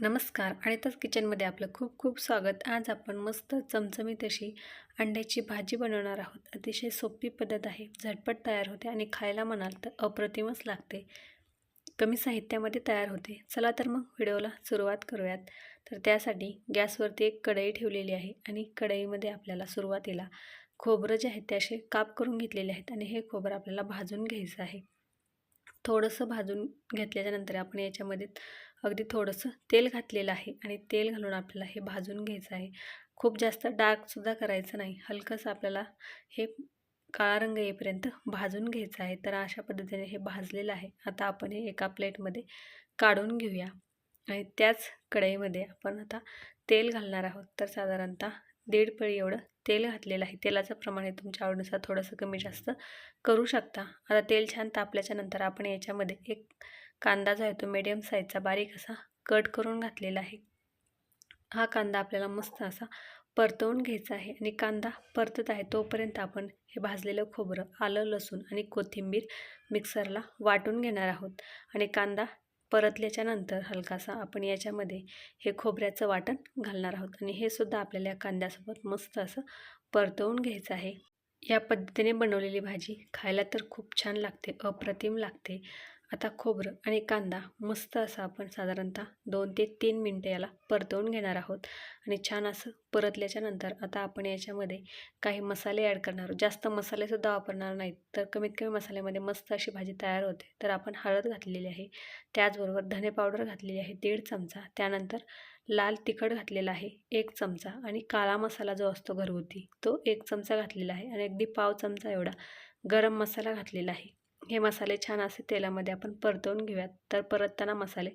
नमस्कार. आणिताच किचनमध्ये आपलं खूप खूप स्वागत. आज आपण मस्त चमचमीत अशी अंड्याची भाजी बनवणार आहोत. अतिशय सोपी पद्धत आहे. झटपट तयार होते आणि खायला म्हणाल तर अप्रतिमच लागते. कमी साहित्यामध्ये तयार होते. चला तर मग व्हिडिओला सुरुवात करूयात. तर त्यासाठी गॅसवरती एक कढई ठेवलेली आहे आणि कढईमध्ये आपल्याला सुरुवातीला खोबरं जे आहे ते असे काप करून घेतलेले आहेत आणि हे खोबरं आपल्याला भाजून घ्यायचं आहे. थोडंसं भाजून घेतल्याच्यानंतर आपण याच्यामध्ये अगदी थोडंसं तेल घातलेलं आहे आणि तेल घालून आपल्याला हे भाजून घ्यायचं आहे. खूप जास्त डार्कसुद्धा करायचं नाही. हलकंसं आपल्याला हे काळा रंग येईपर्यंत भाजून घ्यायचं आहे. तर अशा पद्धतीने हे भाजलेलं आहे. आता आपण हे एका प्लेटमध्ये काढून घेऊया. आणि त्याच कढईमध्ये आपण आता तेल घालणार आहोत. तर साधारणतः दीड पळी एवढं तेल घातलेलं आहे. तेलाचं प्रमाण हे तुमच्या आवडीनुसार थोडंसं कमी जास्त करू शकता. आता तेल छान तापल्याच्या नंतर आपण याच्यामध्ये एक कांदा जो आहे तो मीडियम साईजचा बारीक असा कट करून घातलेला आहे. हा कांदा आपल्याला मस्त असा परतवून घ्यायचा आहे आणि कांदा परतत आहे तोपर्यंत आपण हे भाजलेलं खोबरं आलं लसूण आणि कोथिंबीर मिक्सरला वाटून घेणार आहोत. आणि कांदा परतल्याच्या नंतर हलकासा आपण याच्यामध्ये हे खोबऱ्याचं वाटण घालणार आहोत. आणि हे सुद्धा आपल्याला या कांद्यासोबत मस्त असं परतवून घ्यायचं आहे. या पद्धतीने बनवलेली भाजी खायला तर खूप छान लागते अप्रतिम लागते. आता खोबरं आणि कांदा मस्त असा आपण साधारणतः दोन ते तीन मिनटं याला परतवून घेणार आहोत. आणि छान असं परतल्याच्या नंतर आता आपण याच्यामध्ये काही मसाले ॲड करणार आहोत. जास्त मसालेसुद्धा वापरणार नाहीत. तर कमीत कमी मसाल्यामध्ये मस्त अशी भाजी तयार होते. तर आपण हळद घातलेली आहे. त्याचबरोबर धने पावडर घातलेली आहे दीड चमचा. त्यानंतर लाल तिखट घातलेला आहे एक चमचा. आणि काळा मसाला जो असतो घरगुती तो एक चमचा घातलेला आहे. आणि अगदी पाव चमचा एवढा गरम मसाला घातलेला आहे. हे मसाले छान असे तेलामध्ये आपण परतवून घेऊयात. तर परतताना मसाले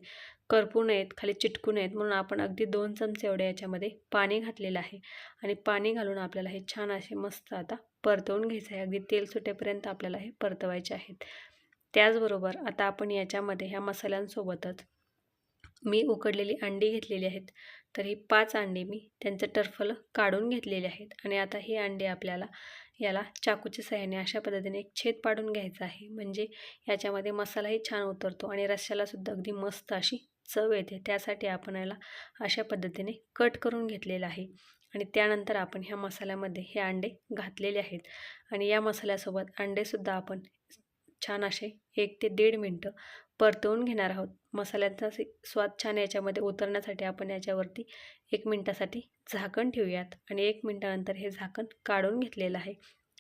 करपू नयेत खाली चिटकू नयेत म्हणून आपण अगदी दोन चमचे एवढे याच्यामध्ये पाणी घातलेलं आहे. आणि पाणी घालून आपल्याला हे छान असे मस्त आता परतवून घ्यायचं आहे अगदी तेल सुटेपर्यंत आपल्याला हे परतवायचे आहेत. त्याचबरोबर आता आपण याच्यामध्ये ह्या मसाल्यांसोबतच मी उकडलेली अंडी घेतलेली आहेत. तर ही पाच अंडी मी त्यांचं टर्फल काढून घेतलेले आहेत आणि आता ही अंडी आपल्याला याला चाकूच्या सहाय्याने अशा पद्धतीने एक छेद पाडून घ्यायचा आहे. म्हणजे याच्यामध्ये मसालाही छान उतरतो आणि रश्श्यालासुद्धा अगदी मस्त अशी चव येते. त्यासाठी आपण याला अशा पद्धतीने कट करून घेतलेलं आहे. आणि त्यानंतर आपण ह्या मसाल्यामध्ये हे अंडे घातलेले आहेत. आणि या मसाल्यासोबत अंडेसुद्धा आपण छान असे एक ते दीड मिनटं परतवून घेणार आहोत. मसाल्याचा स्वाद छान याच्यामध्ये उतरण्यासाठी आपण याच्यावरती एक मिनटासाठी झाकण ठेवूयात आणि एक मिनटानंतर हे झाकण काढून घेतलेलं आहे.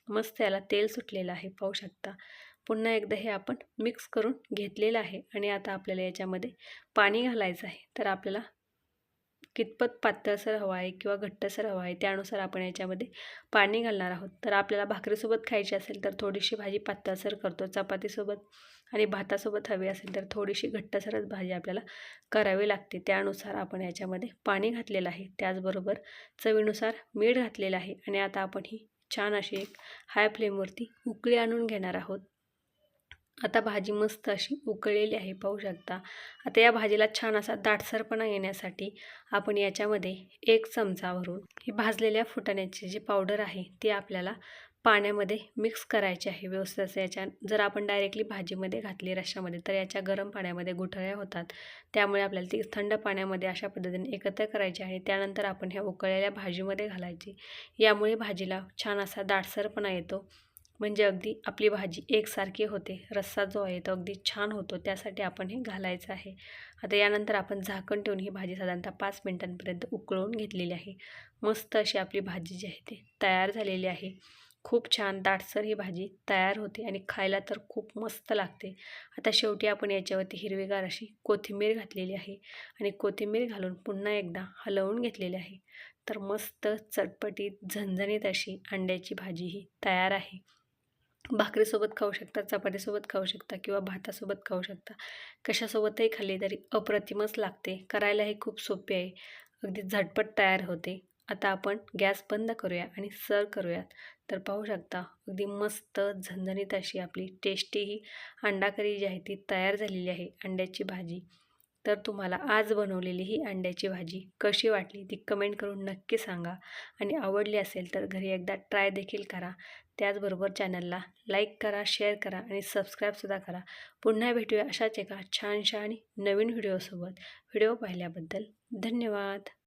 मस्त याला तेल सुटलेलं आहे पाहू शकता. पुन्हा एकदा हे आपण मिक्स करून घेतलेलं आहे आणि आता आपल्याला याच्यामध्ये पाणी घालायचं आहे. तर आपल्याला कितपत पातळसर हवा आहे किंवा घट्टसर हवा आहे त्यानुसार आपण याच्यामध्ये पाणी घालणार आहोत. तर आपल्याला भाकरीसोबत खायची असेल तर थोडीशी भाजी पातळसर करतो. चपातीसोबत आणि भातासोबत हवी असेल तर थोडीशी घट्टसरच भाजी आपल्याला करावी लागते. त्यानुसार आपण याच्यामध्ये पाणी घातलेलं आहे. त्याचबरोबर चवीनुसार मीठ घातलेलं आहे. आणि आता आपण ही छान अशी एक हाय फ्लेमवरती उकळी आणून घेणार आहोत. आता भाजी मस्त अशी उकळलेली आहे पाहू शकता. आता या भाजीला छान असा दाटसरपणा येण्यासाठी आपण याच्यामध्ये एक चमचा भरून ही भाजलेल्या फुटाण्याची जी पावडर आहे ती आपल्याला पाण्यामध्ये मिक्स करायची आहे व्यवस्थित असं. याच्या जर आपण डायरेक्टली भाजीमध्ये घातली रश्श्यामध्ये तर याच्या गरम पाण्यामध्ये गुठळ्या होतात. त्यामुळे आपल्याला ती थंड पाण्यामध्ये अशा पद्धतीने एकत्र करायची आहे. त्यानंतर आपण ह्या उकळलेल्या भाजीमध्ये घालायची. यामुळे भाजीला छान असा दाटसरपणा येतो. म्हणजे अगदी आपली भाजी एकसारखी होते. रस्सा जो आहे तो अगदी छान होतो. त्यासाठी आपण हे घालायचं आहे. आता यानंतर आपण झाकण ठेवून ही भाजी साधारणतः पाच मिनटांपर्यंत उकळून घेतलेली आहे. मस्त अशी आपली भाजी जी आहे ती तयार झालेली आहे. खूप छान दाटसर ही भाजी तयार होते आणि खायला तर खूप मस्त लागते. आता शेवटी आपण याच्यावरती हिरवीगार अशी कोथिंबीर घातलेली आहे आणि कोथिंबीर घालून पुन्हा एकदा हलवून घेतलेली आहे. तर मस्त चटपटीत झणझणीत अशी अंड्याची भाजी ही तयार आहे. भाकरीसोबत खाऊ शकता चपातीसोबत खाऊ शकता किंवा भातासोबत खाऊ शकता. कशासोबतही खाल्ली तरी अप्रतिमच लागते. करायलाही खूप सोपे आहे. अगदी झटपट तयार होते. आता आपण गॅस बंद करूया आणि सर्व करूयात. तर पाहू शकता अगदी मस्त झणझणीत अशी आपली टेस्टी ही अंडा करी जी आहे ती तयार झालेली आहे अंड्याची भाजी. तर तुम्हाला आज बनवलेली ही अंड्याची भाजी कशी वाटली ती कमेंट करून नक्की सांगा. आणि आवडली असेल तर घरी एकदा ट्राय देखील करा. त्याचबरोबर चॅनलला लाईक करा शेअर करा आणि सबस्क्राईबसुद्धा करा. पुन्हा भेटूया अशाच एका छानशा आणि नवीन व्हिडिओसोबत. व्हिडिओ पाहिल्याबद्दल धन्यवाद.